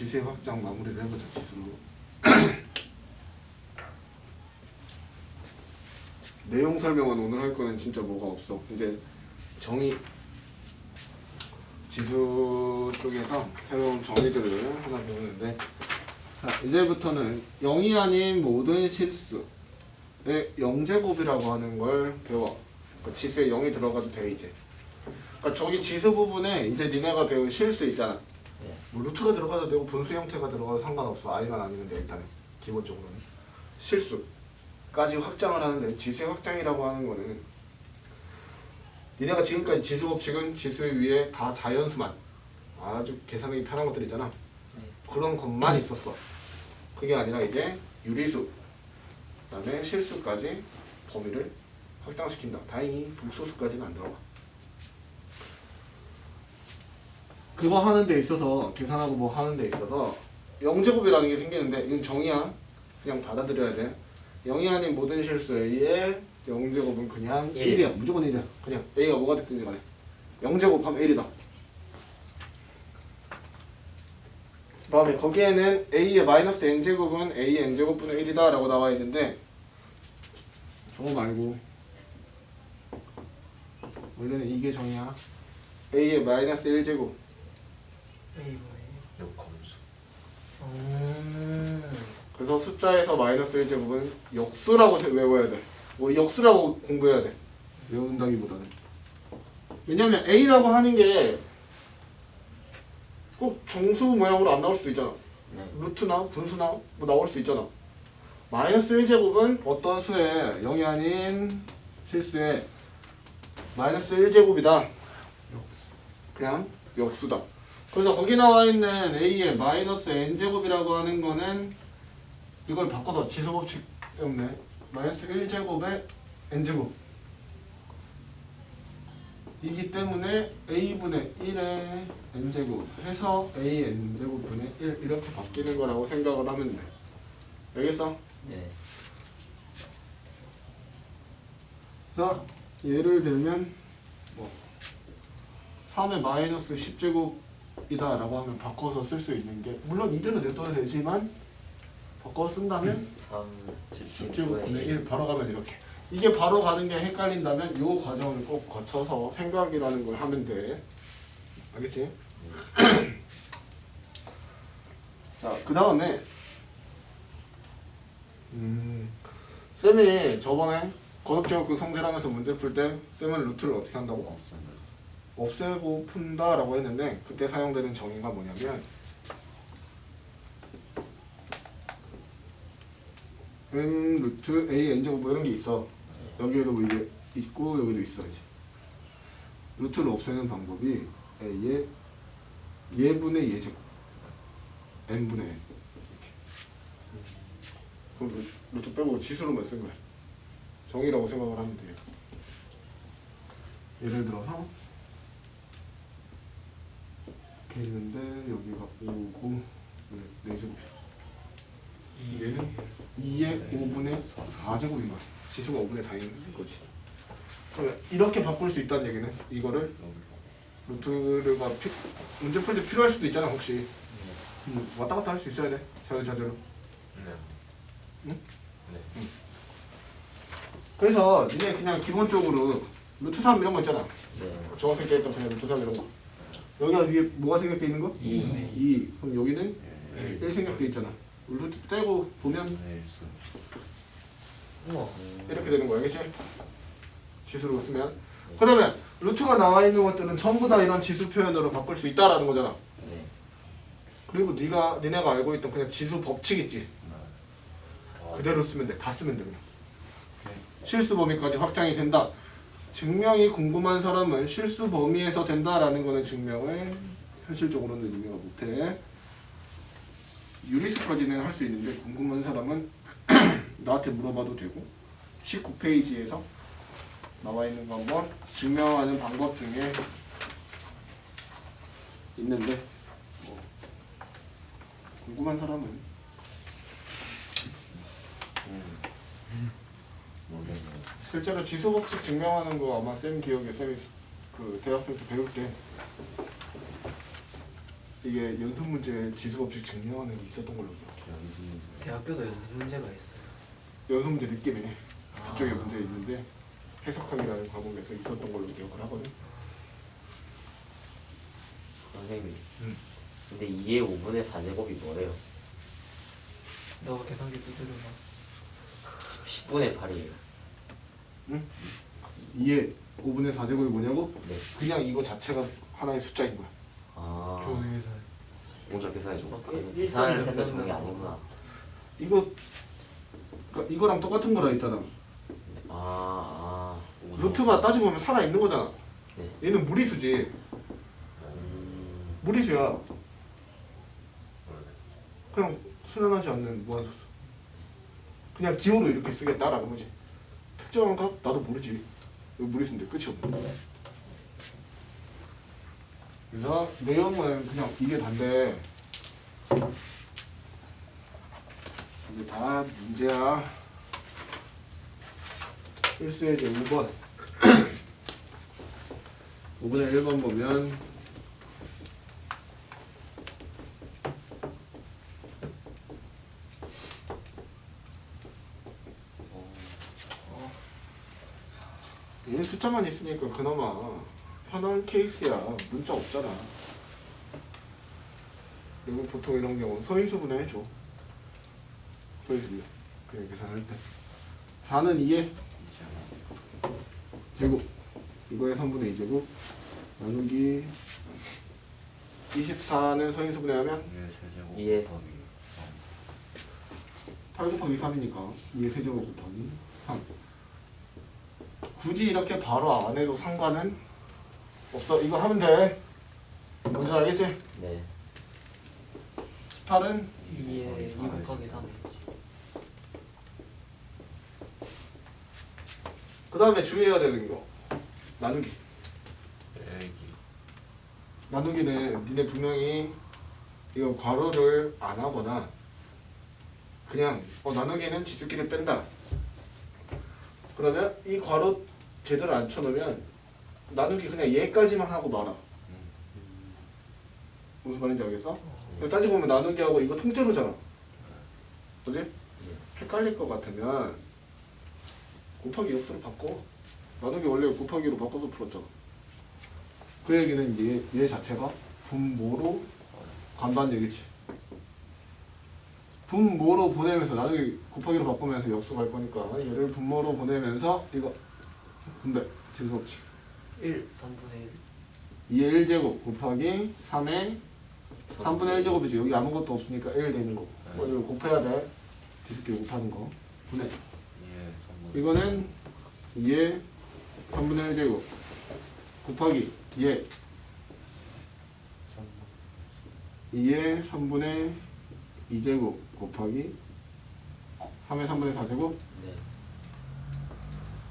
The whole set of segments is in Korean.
지수의 확장 마무리를 해보자 지수로. 내용 설명은 오늘 할 거는 진짜 뭐가 없어. 근데 정의 지수 쪽에서 새로운 정의들을 하나 배우는데 자, 이제부터는 0이 아닌 모든 실수의 0제곱이라고 하는 걸 배워. 그러니까 지수에 0이 들어가도 돼 이제. 그러니까 저기 지수 부분에 이제 니네가 배운 실수 있잖아. 네. 뭐 루트가 들어가도 되고 분수 형태가 들어가도 상관없어. I만 아니면 돼 일단은. 기본적으로는. 실수까지 확장을 하는데 지수의 확장이라고 하는 거는 니네가 지금까지 지수 법칙은 지수 위에 다 자연수만. 아주 계산하기 편한 것들 있잖아. 네. 그런 것만 있었어. 그게 아니라 이제 유리수 그다음에 실수까지 범위를 확장시킨다. 다행히 복소수까지는 안 들어가 그거 하는 데 있어서 계산하고 뭐 하는 데 있어서 0제곱이라는 게 생기는데 이건 정의야. 그냥 받아들여야 돼. 0이 아닌 모든 실수 A의 0제곱은 그냥 일. 1이야. 무조건 1이야. 그냥 A가 뭐가 됐든지 간에. 0제곱 하면 1이다. 다음에 거기에는 A의 마이너스 N제곱은 A의 N제곱분의 1이다 라고 나와 있는데 저거 말고. 원래는 이게 정의야. A의 마이너스 1제곱 역함수. 음. 그래서 숫자에서 마이너스 1제곱은 역수라고 세- 외워야 돼. 뭐 역수라고 공부해야 돼. 외운다기보다는. 왜냐면 A라고 하는 게 꼭 정수 모양으로 안 나올 수도 있잖아. 네. 루트나 분수나 뭐 나올 수 있잖아. 마이너스 1제곱은 어떤 수의 0이 아닌 실수의 마이너스 1제곱이다. 그냥 역수다. 그래서 거기 나와 있는 A의 마이너스 N제곱이라고 하는 거는 이걸 바꿔서 지수법칙 때문에 마이너스 1제곱의 N제곱 이기 때문에 A분의 1의 N제곱 해서 A N제곱분의 1 이렇게 바뀌는 거라고 생각을 하면 돼 알겠어? 네. 그래서 예를 들면 뭐 3의 마이너스 10제곱이다 라고 하면 바꿔서 쓸 수 있는 게 물론 이대로 냅둬도 되지만 바꿔 쓴다면? 3 10제곱 분의 1 바로 가면 이렇게. 이게 바로 가는 게 헷갈린다면 이 과정을 꼭 거쳐서 생각이라는 걸 하면 돼. 알겠지? 자그 다음에. 음 쌤이 저번에 거듭제곱근 성질하면서 문제 풀 때 쌤은 루트를 어떻게 한다고? 없애고 푼다라고 했는데 그때 사용되는 정의가 뭐냐면 n 루트 a n 제곱 뭐 이런 게 있어. 여기에도 뭐 이게 있고 여기도 있어 이제. 루트를 없애는 방법이 a의 예분의 예제곱. N분의 n. 그럼 루- 루트 빼고 지수로만 쓴 거야. 정의라고 생각을 하면 돼 예를 들어서 이렇게 있는데 여기가 5고 네, 4제곱이야 얘는 2의 5분의 4제곱인 거야 지수가 5분의 4인 거지 그러면 이렇게 바꿀 수 있다는 얘기는 이거를 루트가 피, 문제 풀 때 필요할 수도 있잖아 혹시 음, 왔다 갔다 할 수 있어야 돼 자유 자재로 네. 응? 네. 그래서 니네 그냥 기본적으로 루트 3 이런 거 있잖아 네. 때 했던 그냥 루트 3 이런 거 여기가 위에 뭐가 생략돼 있는 거? 이. 2 그럼 여기는 네. 1 생략돼 있잖아 루트 떼고 보면 우와. 이렇게 되는 거야, 그렇지? 지수로 쓰면 그러면 루트가 나와 있는 것들은 전부 다 이런 지수 표현으로 바꿀 수 있다라는 거잖아. 네. 그리고 네가 니네가 알고 있던 그냥 지수 법칙 있지. 어. 그대로 쓰면 돼. 다 쓰면 돼 그냥. 실수 범위까지 확장이 된다. 증명이 궁금한 사람은 실수 범위에서 된다라는 거는 증명을 현실적으로는 의미가 못해. 유리수까지는 할 수 있는데 궁금한 사람은 나한테 물어봐도 되고 19페이지에서 나와 있는 거 한번 증명하는 방법 중에 있는데 뭐 궁금한 사람은? 모르겠네요. 실제로 지수 법칙 증명하는 거 아마 쌤 기억에 쌤이 그 대학생 때 배울 때 이게 연습 문제 지수 법칙 증명하는 게 있었던 걸로 기억. 연습 대학교도 연습 문제가 있어요. 연습 문제 느낌에 아. 그쪽에 문제 있는데 해석하기라는 과목에서 있었던 걸로 기억을 하거든. 선생님 음. 근데 2의 5분의 4제곱이 뭐예요? 너 계산기 두드려봐. 10분의 8이에요 응? 2의 5분의 4제곱이 뭐냐고? 네. 그냥 이거 자체가 하나의 숫자인 거야. 아 조회사. 공작 계산해줘 아, 이거 계산을 해서 좋은 게 아니구나 이거 그러니까 이거랑 똑같은 거라 했잖아. 아, 아 루트가 따지고 보면 살아 있는 거잖아. 네. 얘는 무리수지. 음, 무리수야. 그냥 순환하지 않는 무한소수. 그냥 기호로 이렇게 쓰겠다라는 거지. 특정한 값 나도 모르지. 이거 무리수인데 끝이 없네. 그래서 내용은 그냥 이게 단데. 이게 다 문제야. 1수의 이제 5번. 5분의 1번 보면 얘 숫자만 있으니까 그나마 편한 케이스야. 문자 없잖아. 그리고 보통 이런 경우 소인수 분해 해줘. 소인수분해. 그냥 계산할 때. 4는 2에 제곱. 이거의 3분의 2제곱. 나누기 24는 소인수 분해 하면 이게 세제곱 이에 곱하기 8 곱하기 3이니까 2의 세제곱 곱하기 3 굳이 이렇게 바로 안 해도 상관은 없어. 이거 하면 돼. 뭔지 알겠지? 네. 8은? 2에 2 곱하기 3. 그 다음에 주의해야 되는 거. 나누기. 빼기. 나누기는 니네 분명히 이거 괄호를 안 하거나 그냥 어, 나누기는 지수끼리 뺀다. 그러면 이 괄호 제대로 안 쳐놓으면 나누기 그냥 얘까지만 하고 말아. 무슨 말인지 알겠어? 이거 따지고 보면 나누기하고 이거 통째로잖아. 그지? 헷갈릴 것 같으면 곱하기 역수로 바꿔. 나누기 원래 곱하기로 바꿔서 풀었잖아. 그 얘기는 얘, 얘 자체가 분모로 간다는 얘기지. 분모로 보내면서 나누기 곱하기로 바꾸면서 역수 갈 거니까 얘를 분모로 보내면서 이거 근데 재수 없지 1 3분의 1. 2의 1제곱 곱하기 3의 3분의 1제곱이지. 여기 아무것도 없으니까 1 되는 거. 어, 이거 곱해야 돼. 뒤집기 곱하는 거. 분해 이에 3분 이거는 2의 3분의 1제곱 곱하기 얘 2의 3분의 2제곱 곱하기 3의 3분의 4제곱? 네.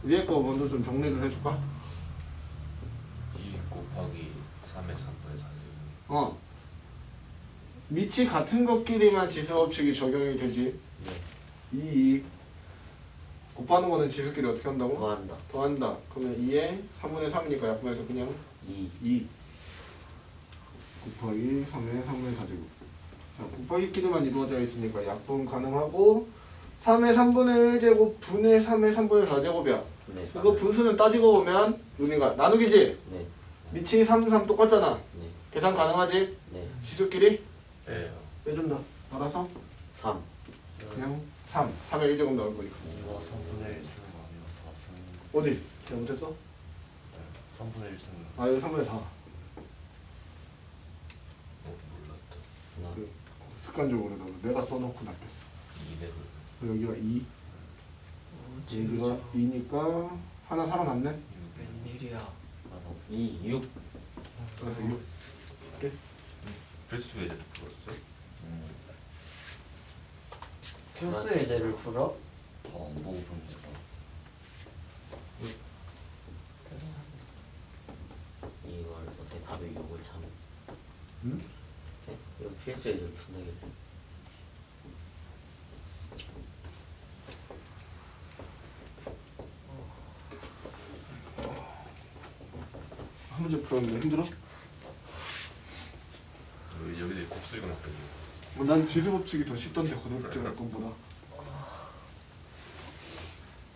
위에 거 먼저 좀 정리를 해줄까? 2 곱하기 3의 3분의 4제곱 어 밑이 같은 것끼리만 지수법칙이 적용이 되지 네. 2, 2 곱하는 거는 지수끼리 어떻게 한다고? 더한다 더한다 그러면 2의 3분의 3이니까 약분해서 그냥 2 2 곱하기 3의 3분의 4제곱 자, 곱하기끼리만 이루어져 있으니까 약분 가능하고 3의 3분의 1제곱 분의 3의 3분의 4제곱이야 네. 이거 분수는 따지고 보면 여기가 나누기지? 네. 밑이 3, 3 똑같잖아 네. 계산 가능하지? 네. 지수끼리? 빼요 빼준다 알아서? 3 그냥 3 3의 1제곱 나올 거니까 이거 3분의 1 쓰는 거 아니라 4 쓰는 어디? 잘못했어? 거 3분의 1 쓰는 거 아 여기 3분의 4 어, 몰랐다 하나 그 습관적으로 나도 내가 써놓고 놨겠어 200을 여기가 2 어, 여기가 진짜. 2니까 하나 살아났네 웬일이야. 나도 2 6 그래서 6 필수 예제를 풀었어? 음. 필수 예제를 풀어? 보고 푸는 거다 이걸 어떻게 답에 6을 참 응? 네? 이거 필수 예제를 푼다겠네 한 문제 풀었는데 힘들어? 여기 여기서 수익은 어떻게? 뭐난 지수 법칙이 더 쉽던데 거듭제곱 것보다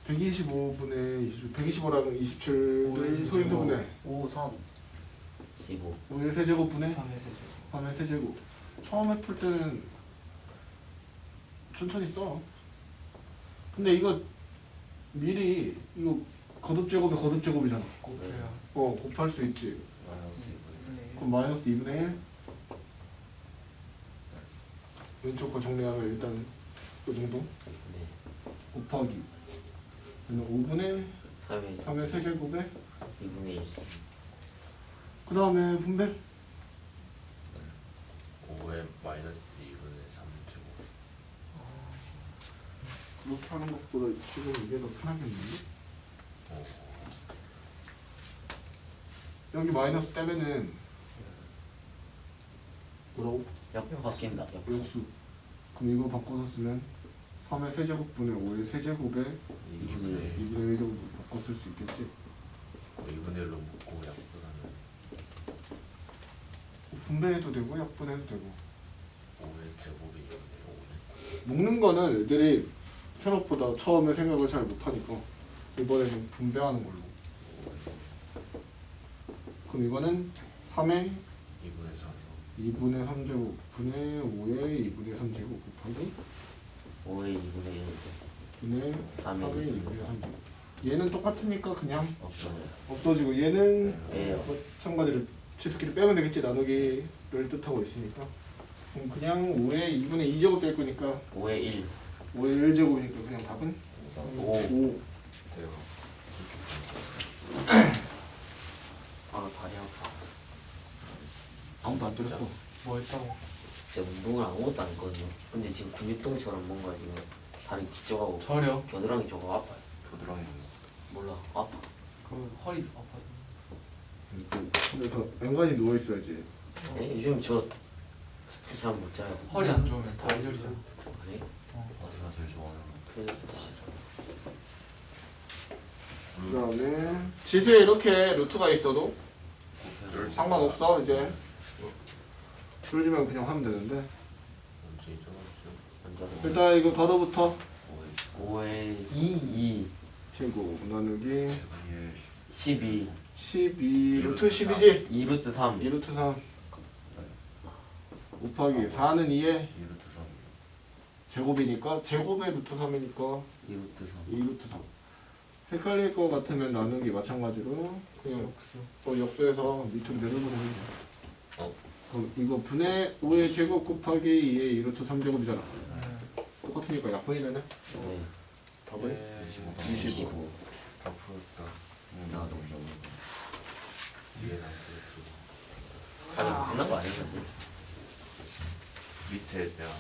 125분의 27, 125라는 27을 소인수분의 5, 3. 15 5의 세제곱분의 3의 세제곱. 3의 세제곱 처음에 풀 때는 천천히 써 근데 이거 미리 이거 거듭 제곱이 거듭 제곱이잖아. 곱해요. 어 곱할 수 있지. 마이너스 2분의 네. 그럼 마이너스 2분의 1 왼쪽 거 정리하면 일단 그 정도? 네. 곱하기. 5분의 3의 3의 세제곱에? 2분의 1 그 다음에 분배? 5의 마이너스 2분의 3 제곱. 그렇게 하는 것보다 지금 이게 더 편하겠는데? 오. 여기 마이너스 떼면은 뭐라고? 역 바뀐다 역 역수 그럼 이거 바꿔서 쓰면 3의 세제곱분의 5의 세제곱에 2분의 1. 2분의 1로 바꿔 쓸 수 있겠지? 2분의 1로 묶고 약분하면 분배해도 되고 약분해도 되고 5의 제곱이 2분의 5네. 묶는 거는 애들이 생각보다 처음에 생각을 잘 못하니까 이번에는 분배하는 걸로. 그럼 이거는 3의 2분의 3. 2분의 3제곱 분의 5의 2분의 3제곱 곱하기 5의 2분의 1 분의 3의 3의 2분의 3제곱. 얘는 똑같으니까 그냥 없어요. 없어지고 얘는 예요 마찬가지로 치수끼리 빼면 되겠지 나누기를 뜻하고 있으니까. 그럼 그냥 5의 2분의 2제곱 될 거니까 5의 1 5의 1제곱이니까 그냥 답은? 5 5 돼요. 아 다리 아파 아무도 안 때렸어 뭐 했다고? 진짜 운동을 아무것도 안 했거든요 근데 지금 근육통처럼 뭔가 지금 다리 뒤쪽하고 저려. 겨드랑이 쪽하고 아파요 겨드랑이 몰라 아파 그 허리 아파서. 그래서 앵간히 누워 있어야지 네, 요즘 저 진짜 잘못 자요 허리 안 좋으면 다이절이잖아. 그래? 어디가 제일 좋아하는 그 그 다음에 지수에 이렇게 루트가 있어도 거? 상관없어 이제. 줄이면 그냥 하면 되는데. 일단 이거 가로부터. 5의 5의 2 2 제곱 나누기. 제곱이 12 12 루트 10이지? 2 루트 3 2 루트 3 곱하기 4는 2에 2루트 3. 제곱이니까 제곱의 루트 3이니까. 2 루트 3 2 루트 3 헷갈릴 것 같으면 나누기 마찬가지로 그냥 역수. 어, 역수해서 밑으로 내려보내면 돼 어? 그럼 이거 분의 5의 제곱 곱하기 2의 2 루트 3제곱이잖아 네. 똑같으니까 약분이 되네 네 답은 25. 25 다 풀었다. 나도 뒤에 남았죠. 아니 끝난 거 아니었는데 밑에 그냥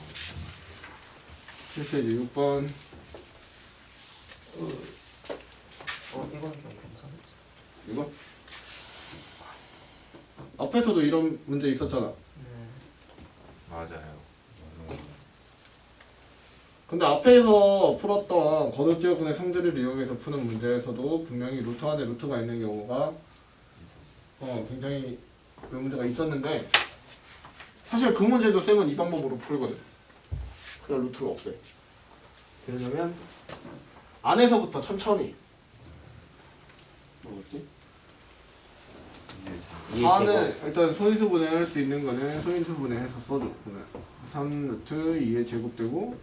실수 이제 6번 어 이건 좀 괜찮았지. 이거 앞에서도 이런 문제 있었잖아 네. 맞아요. 근데 앞에서 풀었던 거듭제곱분의 성질을 이용해서 푸는 문제에서도 분명히 루트 안에 루트가 있는 경우가 어 굉장히 그 문제가 있었는데 사실 그 문제도 쌤은 이 방법으로 풀거든 그냥 루트가 없어요 그러려면 안에서부터 천천히 뭐였지? 이게 4는 일단 소인수분해 할 수 있는 거는 소인수분해 해서 써줘 그러면 3 루트 2의 제곱되고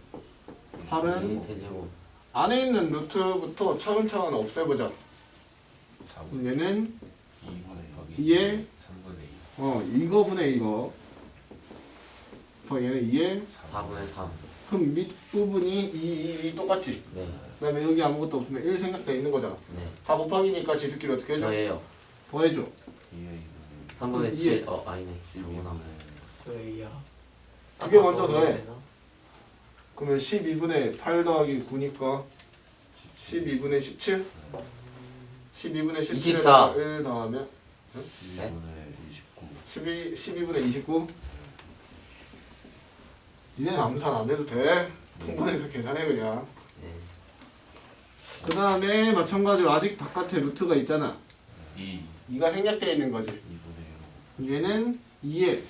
8은 2 세제곱 안에 있는 루트부터 차근차근 없애보자. 4분 그럼 얘는 2분의 이에 3분의 2. 어 이거분의 이거. 더 얘는 2에 4분의 3 그럼 밑부분이 2, 2, 2 똑같지? 네 그 다음에 여기 아무것도 없으면 1 생각돼 있는 거잖아. 네. 다 곱하기니까 지수끼리 어떻게 해줘? 저예요. 더해줘. 2의 3분의 이에. 7어 아니네. 2분의 이거나 저희야. 두개 먼저 더해 그러면 12분의 8 더하기 9니까 12분의 17 12분의 17에 24. 1 더하면 2분의 29. 12, 12분의 29 이제는 암산 안 해도 돼. 통관해서 계산해 그냥. 네 그 다음에 마찬가지로 아직 바깥에 루트가 있잖아 2. 2가 생략되어 있는 거지 2분의 1. 얘는 2에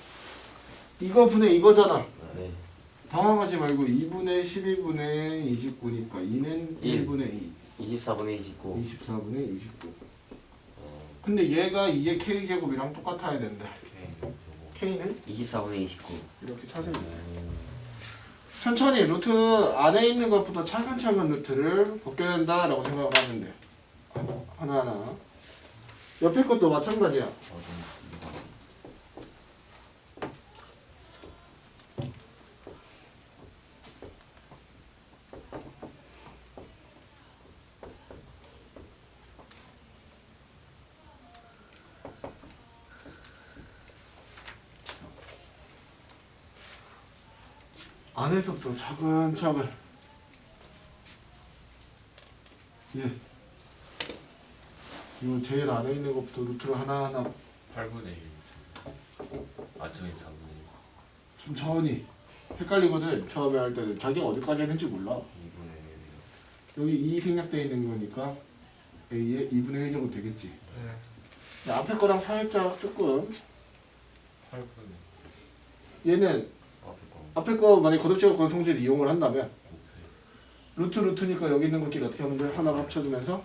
이거 분의 이거잖아. 네. 당황하지 말고 2분의 12분의 29니까 2는 일. 1분의 2. 24분의 29. 24분의 29. 어, 근데 얘가 이게 k제곱이랑 똑같아야. 오케이. k는 24분의 29. 이렇게 찾으면 돼. 음, 천천히 루트 안에 있는 것부터 차근차근 루트를 생각을 하면 돼. 하나하나. 옆에 것도 마찬가지야. 안에서부터 차근차근. 예. 이거 제일 안에 있는 것부터 루트를 하나하나 8분의 1. 아, 저기 4분의 천천히. 헷갈리거든. 처음에 할 때는 자기가 어디까지 했는지 몰라. 2분의 여기 2 생략되어 있는 거니까 A의 2분의 1 정도 되겠지. 네. 근데 앞에 거랑 살짝 조금 8분의 얘는 앞에 거. 만약 거듭제곱 건성질 이용을 한다면. 루트 루트니까 여기 있는 것끼리 어떻게 하면 돼? 하나 합쳐주면서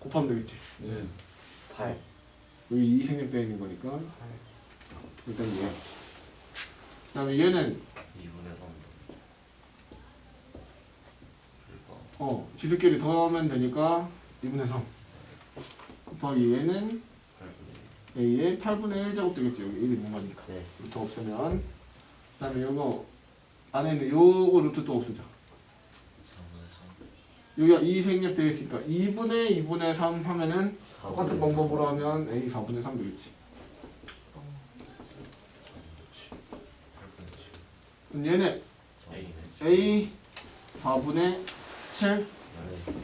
곱하면 되겠지. 2, 8. 여기 2 생략되어 있는 거니까 일단 얘. 그다음에 얘는 2분의 3. 그러니까 어 지수끼리 더하면 되니까 2분의 3 곱하기 얘는 8분의 1. A의 8분의 1 제곱 되겠지. 여기 1 있는 거니까. 네. 루트 없으면 그 다음에 요거 안에 있는 요거 루트 또 없으죠. 4분의 3. 여기가 2 생략되어 있으니까 2분의 2분의 3 하면은 똑같은 4분의 방법으로 하면 A 4분의 3 되겠지. 8분의 7. 그럼 A는 A 4분의 7 네.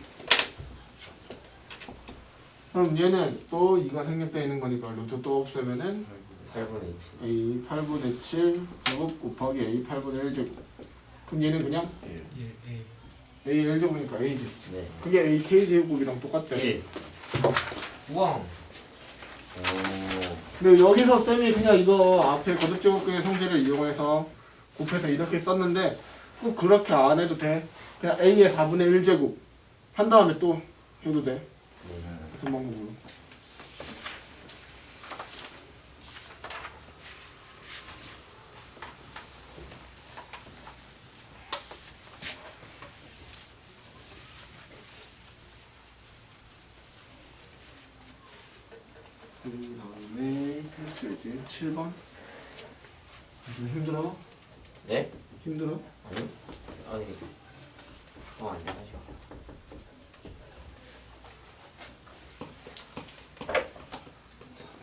그럼 얘는 또 2가 생략되어 있는 거니까 루트 또 없으면은 8분의 8분의 7. A 8분의 7 제곱 곱하기 A 8분의 1 제곱 그럼 얘는 그냥 1. 1, A. A 1 제곱이니까 A지 네. 그게 A K 제곱이랑 똑같대 1. 우왕. 오. 근데 여기서 쌤이 그냥 이거 앞에 거듭제곱근의 성질을 이용해서 곱해서 이렇게 썼는데 꼭 그렇게 안 해도 돼. 그냥 A의 4분의 1 제곱 한 다음에 또 해도 돼. 네. 같은 방법으로. 그 필수이지 7번 좀 힘들어? 네? 힘들어? 아니? 아니. 어, 안 되죠.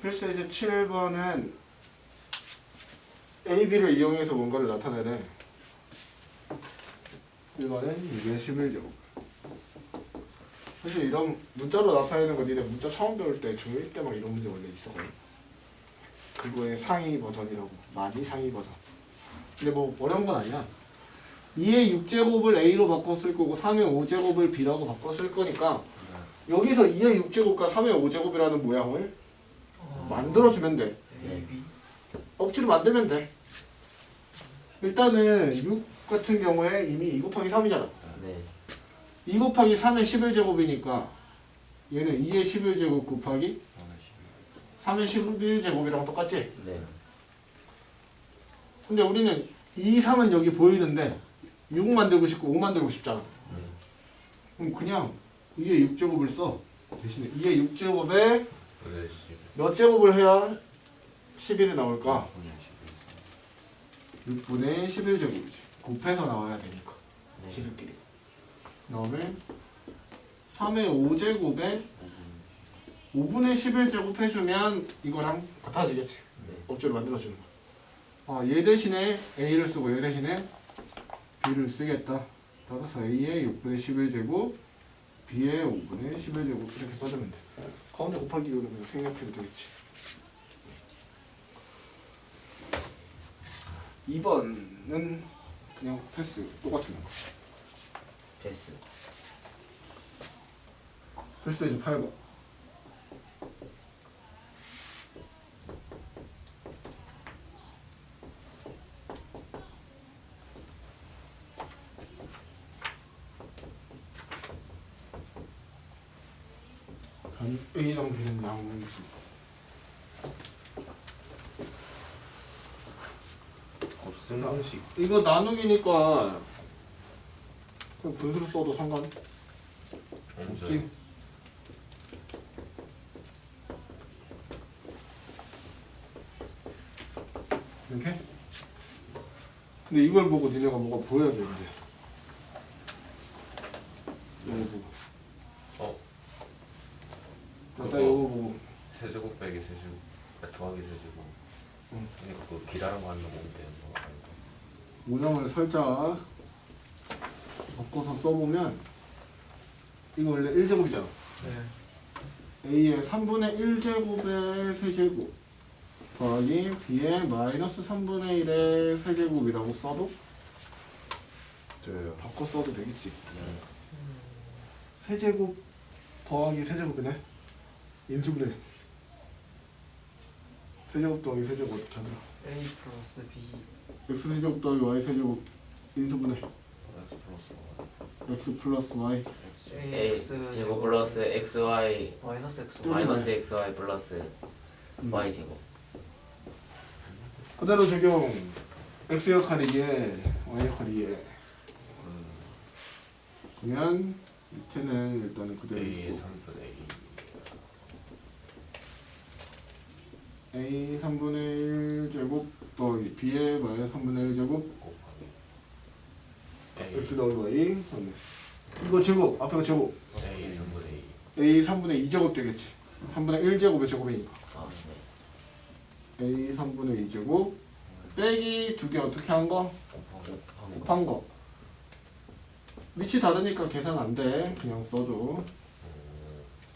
필수이지 7번은 A, B를 이용해서 뭔가를 나타내래 1번은 이게 11제곱 사실 이런 문자로 나타내는 거 니네 문자 처음 배울 때 중1 때 막 이런 문제 원래 있었거든 그거의 상위 버전이라고 많이 상위 버전. 근데 뭐 어려운 건 아니야. 2의 6제곱을 A로 쓸 거고 3의 5제곱을 B라고 쓸 거니까 여기서 2의 6제곱과 3의 5제곱이라는 모양을 만들어주면 돼. 억지로 만들면 돼. 일단은 6 같은 경우에 이미 2 곱하기 3이잖아. 네. 2 곱하기 3의 11제곱이니까 얘는 2의 11제곱 곱하기 3의 11제곱이랑 똑같지? 네. 근데 우리는 2, 3은 여기 보이는데 6 만들고 싶고 5 만들고 싶잖아 네. 그럼 그냥 2의 6제곱을 써 대신에 2의 6제곱에 분의 10. 몇 제곱을 해야 11이 나올까? 6분의 6분의 11제곱이지 곱해서 나와야 되니까 네. 지수끼리 그 다음에 3의 5제곱에 5분의 11제곱 해주면 이거랑 같아지겠지 네. 억지로 만들어주는 거. 아, 얘 대신에 A를 쓰고 얘 대신에 B를 쓰겠다. 따라서 A의 6분의 11제곱, B의 5분의 11제곱 이렇게 써주면 돼. 가운데 곱하기 그냥 생략해도 되겠지. 2번은 그냥 패스 똑같은 거. 패스. 패스 이제 8번. 양 A랑 B는 양수 없음 공식. 이거 나누기니까 그냥 분수로 써도 상관 없지 이렇게? 근데 이걸 보고 니네가 뭐가 보여야 돼 이제 이거 보고 어? 일단. 이거 보고 세제곱 빼기 세제곱 아, 더하기 세제곱 응. 그러니까 그 기다란 보면 되는 거 아닌가? 모양을 살짝 바꿔서 써보면 이거 원래 1제곱이잖아 네. A의 3분의 1제곱의 세제곱 더하기 B의 마이너스 3분의 1의 세제곱이라고 써도 저 바꿔 써도 되겠지. 세제곱 더하기 세제곱이네. 인수분해. 세제곱 더하기 세제곱 어떻게 하더라? A 플러스 B. x 세제곱 더하기 y 세제곱 인수분해. X 플러스 x 플러스 y. A 제곱 플러스 XY 마이너스 X. 음. 마이너스 XY 플러스 음. Y 제곱. 그대로 적용. X 역할이 얘 y 역할이 얘 그러면 밑에는 일단은 그대로 A의 있고. 3분 A. A 3분의 1 제곱 더하기 b의 마이너스 3분의 1 제곱 A x 더하기 y 맞네. 이거 제곱 앞에가 제곱. A 3분 A. A 3분의 2 제곱 되겠지. 3분의 1 제곱의 제곱이니까. 아 네. a 3분의 2 제곱. 빼기 두 개 어떻게 한 거? 곱하기 곱한 거. 거 위치 다르니까 계산 안 돼. 그냥 써줘. 음,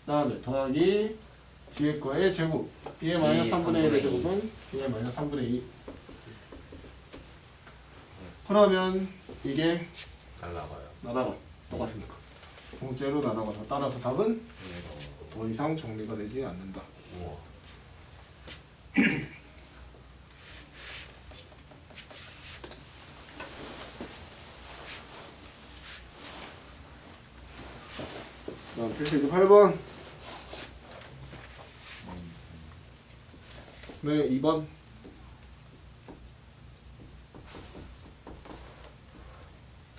다음에 더하기 뒤에 거의 제곱. B의 마이너스 3분의 1의 제곱은 b의 마이너스 3분의 2 그러면 이게 날라가요. 날아가 똑같으니까? 공째로 날아가서 따라서 답은 더 이상 정리가 되지 않는다. 우와. 다음 필수 8번 네 2번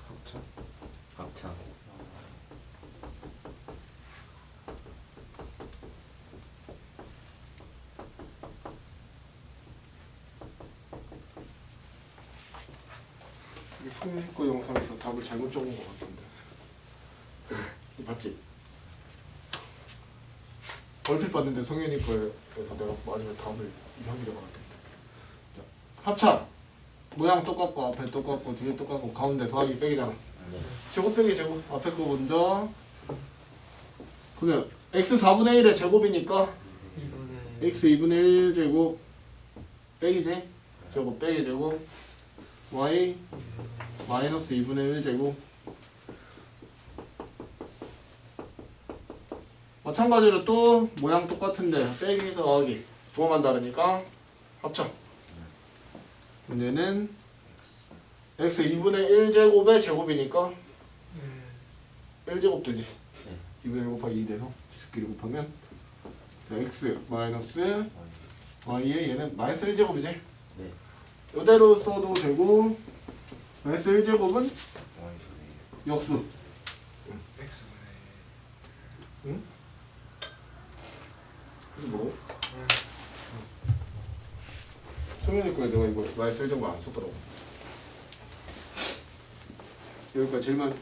합차. 합차 이게 송민 거 영상에서 답을 잘못 적은 것 같은데 봤지? 얼핏 봤는데 성현이 거에서 내가 답을 이상하게 받았던데 자, 합차 모양 똑같고 앞에 똑같고 뒤에 똑같고 가운데 더하기 빼기잖아. 제곱 빼기 제곱. 앞에 거 먼저. 그러면 x 4분의 1의 제곱이니까 x 2분의 1 제곱 빼기지? 제곱 빼기 제곱. y 마이너스 2분의 1 제곱 마찬가지로 또 모양 똑같은데 빼기 더하기 부호만 다르니까 합쳐 문제는 x 2분의 1 제곱의 제곱이니까 음, 1제곱 되지. 네. 2분의 1 곱하기 2 돼서 지수끼리 곱하면 자, x 마이너스 y의 얘는 마이너스 1제곱이지? 네. 이대로 써도 되고 마이너스 1제곱은 Y 분의 역수. X분의 그래서 뭐? 음, 성현이 거에 내가 이거 마이너스 1제곱 안 썼더라고. 여기까지 질문